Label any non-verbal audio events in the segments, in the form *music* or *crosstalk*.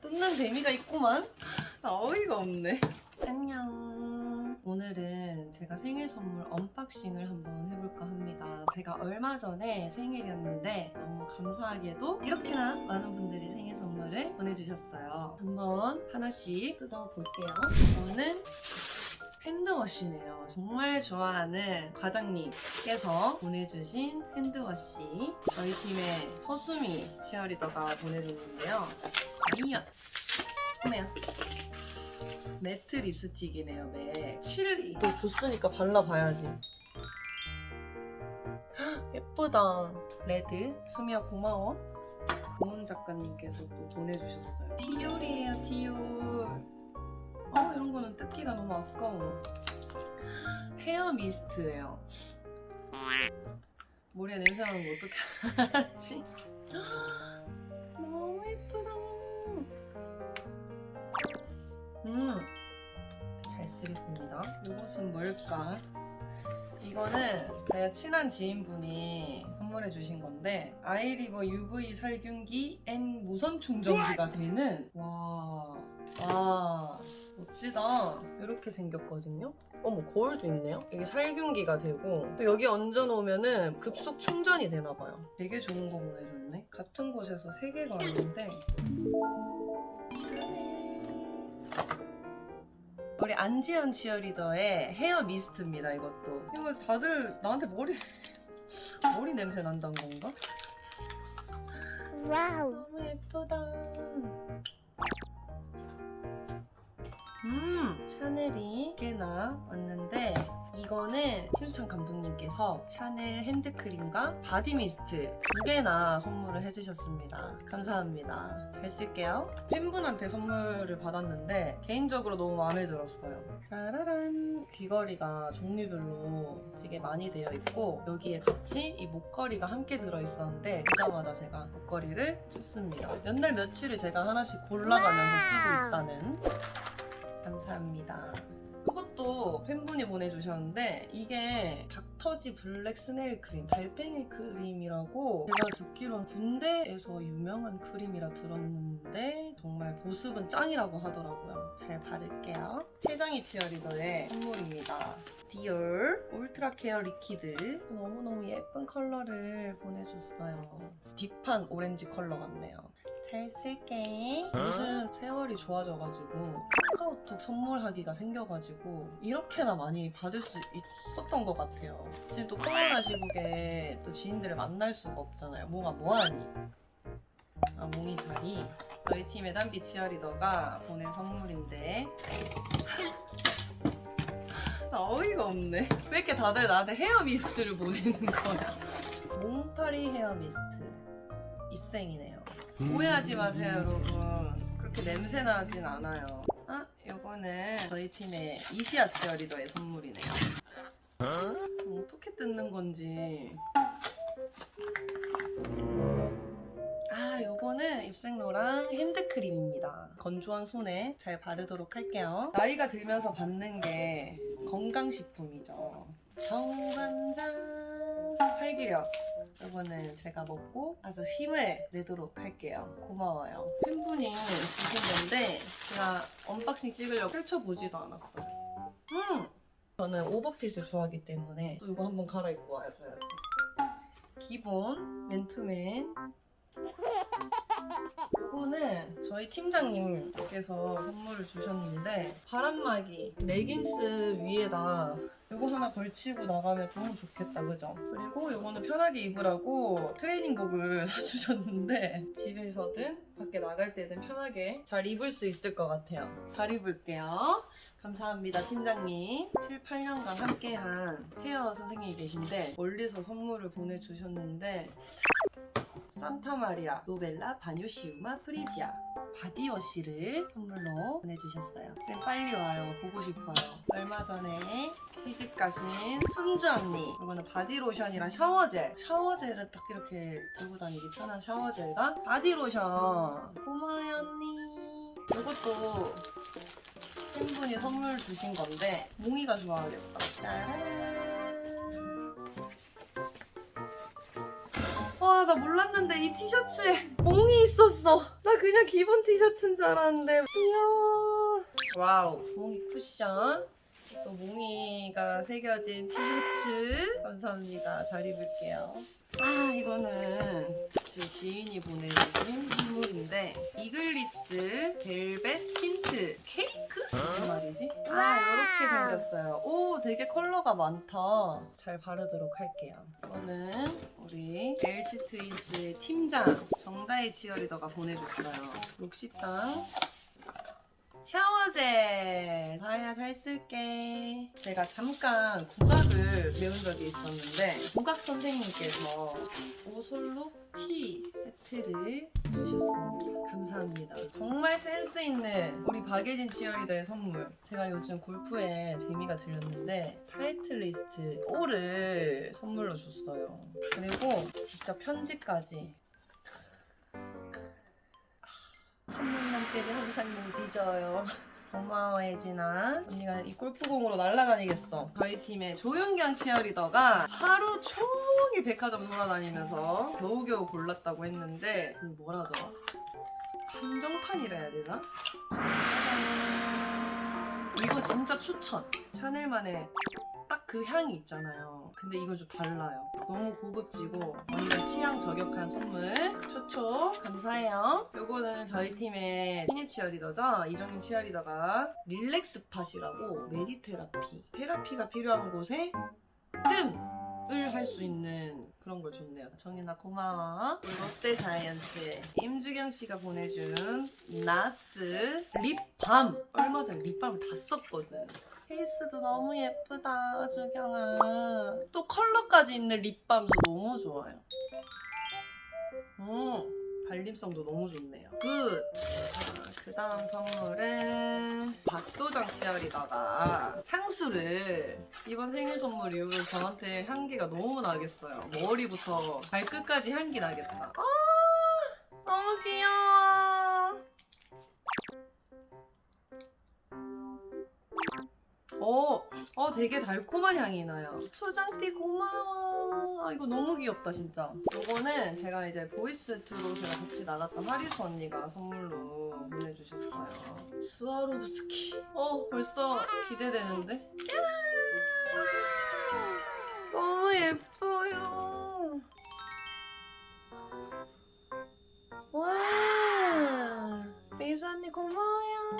뜯는 재미가 있구만. 나 어이가 없네. 안녕. 오늘은 제가 생일 선물 언박싱을 한번 해볼까 합니다. 제가 얼마 전에 생일이었는데 너무 감사하게도 이렇게나 많은 분들이 생일 선물을 보내주셨어요. 한번 하나씩 뜯어볼게요. 이거는 핸드워시네요. 정말 좋아하는 과장님께서 보내주신 핸드워시. 저희 팀의 허수미 치어리더가 보내줬는데요. 아니야. 어머야. 매트 립스틱이네요, 매. 칠리. 또 줬으니까 발라봐야지. 헉, 예쁘다. 레드. 수미야 고마워. 고은 작가님께서 또 보내주셨어요. 티올이에요, 티올. 어, 이런 거는 뜯기가 너무 아까워. 헤어 미스트예요. 머리에 냄새 나는 거 어떻게 하지? 쓰겠습니다. 이것은 뭘까? 이거는 제가 친한 지인분이 선물해 주신 건데 아이리버 UV 살균기 N 무선 충전기가 되는 와, 와 멋지다. 이렇게 생겼거든요. 어머 거울도 있네요. 이게 살균기가 되고 또 여기 얹어 놓으면은 급속 충전이 되나 봐요. 되게 좋은 거 보내줬네. 같은 곳에서 세 개가 왔는데 샤넬. 우리 안지연 치어리더의 헤어 미스트입니다. 이것도 이거 다들 나한테 머리 머리 냄새 난다는 건가? 와우. 너무 예쁘다. 음, 샤넬이 꽤나 왔는데 이거는 심수창 감독님께서 샤넬 핸드크림과 바디 미스트 두 개나 선물을 해주셨습니다. 감사합니다. 잘 쓸게요. 팬분한테 선물을 받았는데 개인적으로 너무 마음에 들었어요. 짜라란 귀걸이가 종류별로 되게 많이 되어 있고 여기에 같이 이 목걸이가 함께 들어있었는데 보자마자 제가 목걸이를 샀습니다. 몇 날 며칠을 제가 하나씩 골라가면서 쓰고 있다는 감사합니다. 이것도 팬분이 보내주셨는데 이게 닥터지 블랙 스네일 크림, 달팽이 크림이라고 제가 듣기로는 군대에서 유명한 크림이라 들었는데 정말 보습은 짱이라고 하더라고요. 잘 바를게요. 최정희 치어리더의 선물입니다. 디올 울트라 케어 리퀴드 너무너무 예쁜 컬러를 보내줬어요. 딥한 오렌지 컬러 같네요. 잘 쓸게. 요즘 세월이 좋아져가지고 카카오톡 선물하기가 생겨가지고 이렇게나 많이 받을 수 있었던 것 같아요. 지금 또 코로나 시국에 또 지인들을 만날 수가 없잖아요. 뭐가 뭐하니? 아, 몽이 자리. 저희 팀의 단비 치어리더가 보낸 선물인데 *laughs* 나 어이가 없네. 왜 이렇게 다들 나한테 헤어 미스트를 보내는 거야? 몽파리 헤어 미스트 입생이네요. 오해하지 마세요, 여러분. 그렇게 냄새 나진 않아요. 아, 요거는 저희 팀의 이시아 치어리더의 선물이네요. 음, 어떻게 뜯는 건지. 아, 요거는 입생로랑 핸드크림입니다. 건조한 손에 잘 바르도록 할게요. 나이가 들면서 받는 게 건강식품이죠. 정관장 활기력. 이거는 제가 먹고 아주 힘을 내도록 할게요. 고마워요. 팬분이 주신 건데 제가 언박싱 찍으려고 펼쳐보지도 않았어요. 음! 저는 오버핏을 좋아하기 때문에 또 이거 한번 갈아입고 와줘야 돼. 기본 맨투맨 이거는 저희 팀장님께서 선물을 주셨는데 바람막이 레깅스 위에다 이거 하나 걸치고 나가면 너무 좋겠다 그죠? 그리고 이거는 편하게 입으라고 트레이닝복을 *laughs* 사주셨는데 집에서든 밖에 나갈 때든 편하게 잘 입을 수 있을 것 같아요. 잘 입을게요. 감사합니다 팀장님. 7, 8년간 함께한 헤어 선생님이 계신데 멀리서 선물을 보내주셨는데 산타마리아 노벨라 바뇨시우마 프리지아 바디워시를 선물로 보내주셨어요. 쌤 빨리 와요. 보고 싶어요. 얼마 전에 시집 가신 순주 언니. 이거는 바디로션이랑 샤워젤. 샤워젤은 딱 이렇게 들고 다니기 편한 샤워젤과 바디로션. 고마워요 언니. 이것도 팬분이 선물 주신 건데 몽이가 좋아하겠다. 짜란. 나 몰랐는데 이 티셔츠에 몽이 있었어. 나 그냥 기본 티셔츠인 줄 알았는데 귀여워. 와우, 몽이 쿠션. 또 몽이가 새겨진 티셔츠 감사합니다. 잘 입을게요. 아 이거는 제 지인이 보내준 선물인데 이글립스 벨벳 틴트 케이크? 무슨 말이지? 아 이렇게 생겼어요. 오 되게 컬러가 많다. 잘 바르도록 할게요. 이거는 우리 LC 트윈스의 팀장 정다희 치어리더가 보내줬어요. 록시땅 샤워젤 사야 잘 쓸게. 제가 잠깐 국악을 배운 적이 있었는데 국악 선생님께서 오솔로 티 세트를 주셨습니다. 감사합니다. 정말 센스 있는 우리 박예진 치어리더의 선물. 제가 요즘 골프에 재미가 들렸는데 타이틀 리스트 5를 선물로 줬어요. 그리고 직접 편지까지 천문남 때를 항상 못 잊어요. 고마워 혜진아. 언니가 이 골프공으로 날아다니겠어. 저희 팀의 조윤경 치어리더가 하루 종일 백화점 돌아다니면서 겨우겨우 골랐다고 했는데 그 뭐라더라? 한정판이라 해야 되나? 이거 진짜 추천. 샤넬만의 딱 그 향이 있잖아요. 근데 이건 좀 달라요. 너무 고급지고 완전 취향 저격한 선물. 초초 감사해요. 요거는 저희 팀의 신입 치어리더죠. 이정인 치어리더가 릴렉스 팟이라고 메디테라피. 테라피가 필요한 곳에 뜸을 할 수 있는 그런 걸 줬네요. 정인아 고마워. 롯데 자이언츠의 임주경 씨가 보내준 나스 립밤. 얼마 전에 립밤을 다 썼거든. 케이스도 너무 예쁘다, 주경아. 또 컬러까지 있는 립밤도 너무 좋아요. 음, 발림성도 너무 좋네요. 굿! 그 다음 선물은 박소장 치아리다가 향수를 이번 생일 선물 이후로 저한테 향기가 너무 나겠어요. 머리부터 발끝까지 향기 나겠다. 아, 너무 귀여워. 되게 달콤한 향이 나요. 소장띠 고마워. 아, 이거 너무 귀엽다, 진짜. 이거는 제가 이제 보이스 트롯이랑 같이 나갔던 하리수 언니가 선물로 보내주셨어요. 스와로브스키. 어, 벌써 기대되는데? 야! 너무 예뻐요. 와! 리수 언니 고마워요.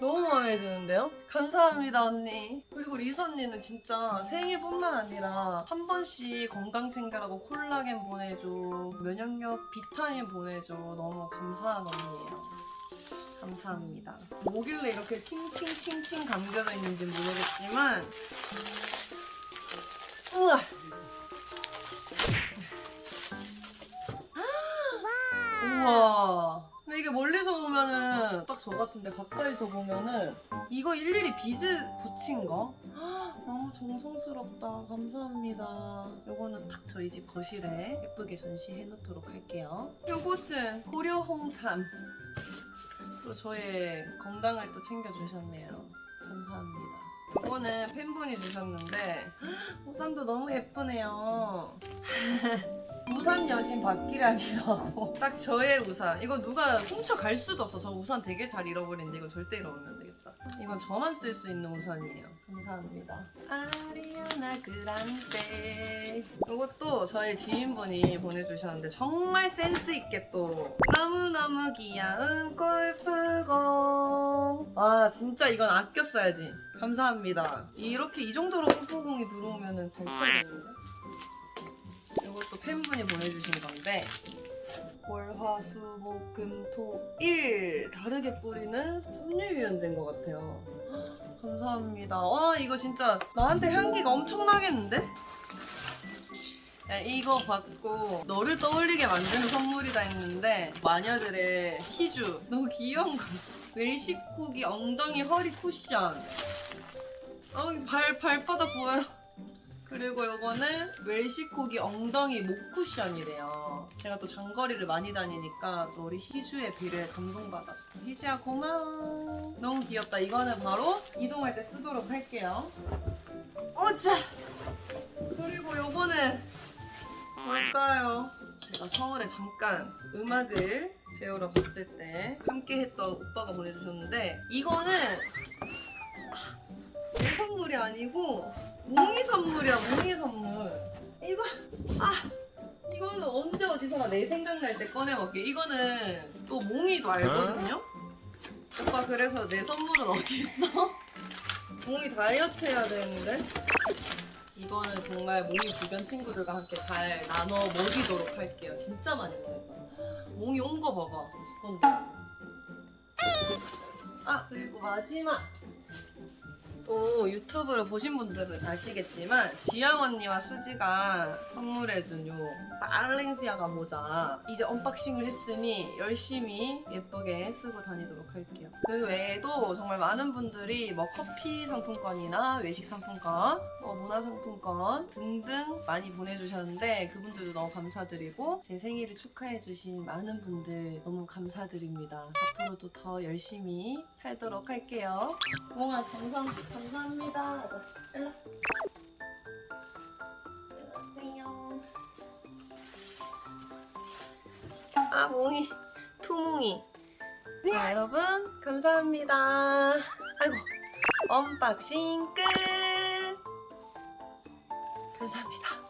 너무 마음에 드는데요? 감사합니다 언니. 그리고 리수 언니는 진짜 생일뿐만 아니라 한 번씩 건강 챙겨라고 콜라겐 보내줘, 면역력 비타민 보내줘. 너무 감사한 언니예요. 감사합니다. 뭐길래 이렇게 칭칭칭칭 감겨져 있는지 모르겠지만 우와! 이게 멀리서 보면은 딱 저 같은데 가까이서 보면은 이거 일일이 비즈 붙인 거? 헉, 너무 정성스럽다. 감사합니다. 요거는 딱 저희 집 거실에 예쁘게 전시해 놓도록 할게요. 요것은 고려 홍삼. 또 저의 건강을 또 챙겨주셨네요. 감사합니다. 이거는 팬분이 주셨는데 헉, 우산도 너무 예쁘네요. *laughs* 우산 여신 박기량이기도 하고. *laughs* 딱 저의 우산. 이거 누가 훔쳐갈 수도 없어. 저 우산 되게 잘 잃어버리는데 이거 절대 잃어버리면 안 되겠다. 이건 저만 쓸 수 있는 우산이에요. 감사합니다. 아리아나 그란데. 이것도 저의 지인분이 보내주셨는데 정말 센스 있게 또 너무너무 귀여운 골프공. 아 진짜 이건 아껴 써야지. 감사합니다. 이렇게 이 정도로 골프공이 들어오면 은 될 거거든요 월화수목금토1 다르게 뿌리는 섬유유연제인 것 같아요. 헉, 감사합니다. 와 이거 진짜 나한테 향기가 엄청나겠는데? 네, 이거 받고 너를 떠올리게 만드는 선물이다 했는데 마녀들의 희주. 너무 귀여운 거. 웰시코기 엉덩이 허리 쿠션. 어, 발, 발바닥 보여요 그리고 이거는 웰시코기 엉덩이 목 쿠션이래요. 제가 또 장거리를 많이 다니니까 또 우리 희주의 비를 감동받았어. 희주야 고마워. 너무 귀엽다. 이거는 바로 이동할 때 쓰도록 할게요. 오자. 그리고 요거는 뭘까요? 제가 서울에 잠깐 음악을 배우러 갔을 때 함께 했던 오빠가 보내주셨는데 이거는 아, 내 선물이 아니고 몽이 선물이야 몽이 선물. 이거 아 이거는 언제 어디서나 내 생각날 때 꺼내 먹게. 이거는 또 몽이도 알거든요? 오빠 그래서 내 선물은 어디 있어? *laughs* 몽이 다이어트 해야 되는데? 이거는 정말 몽이 주변 친구들과 함께 잘 나눠 먹이도록 할게요. 진짜 많이 먹을 거야. 몽이 온거 먹어 스폰들 아 그리고 마지막 또 유튜브를 보신 분들은 아시겠지만 지영 언니와 수지가 선물해준 요 발렌시아가 모자 이제 언박싱을 했으니 열심히 예쁘게 쓰고 다니도록 할게요. 그 외에도 정말 많은 분들이 뭐 커피 상품권이나 외식 상품권, 뭐 문화 상품권 등등 많이 보내주셨는데 그분들도 너무 감사드리고 제 생일을 축하해주신 많은 분들 너무 감사드립니다. 앞으로도 더 열심히 살도록 할게요. 몽아 감사, 감사합니다. 일로. 안녕하세요. 아 몽이 투몽이. 자 여러분 감사합니다. 아이고 언박싱 끝. 감사합니다.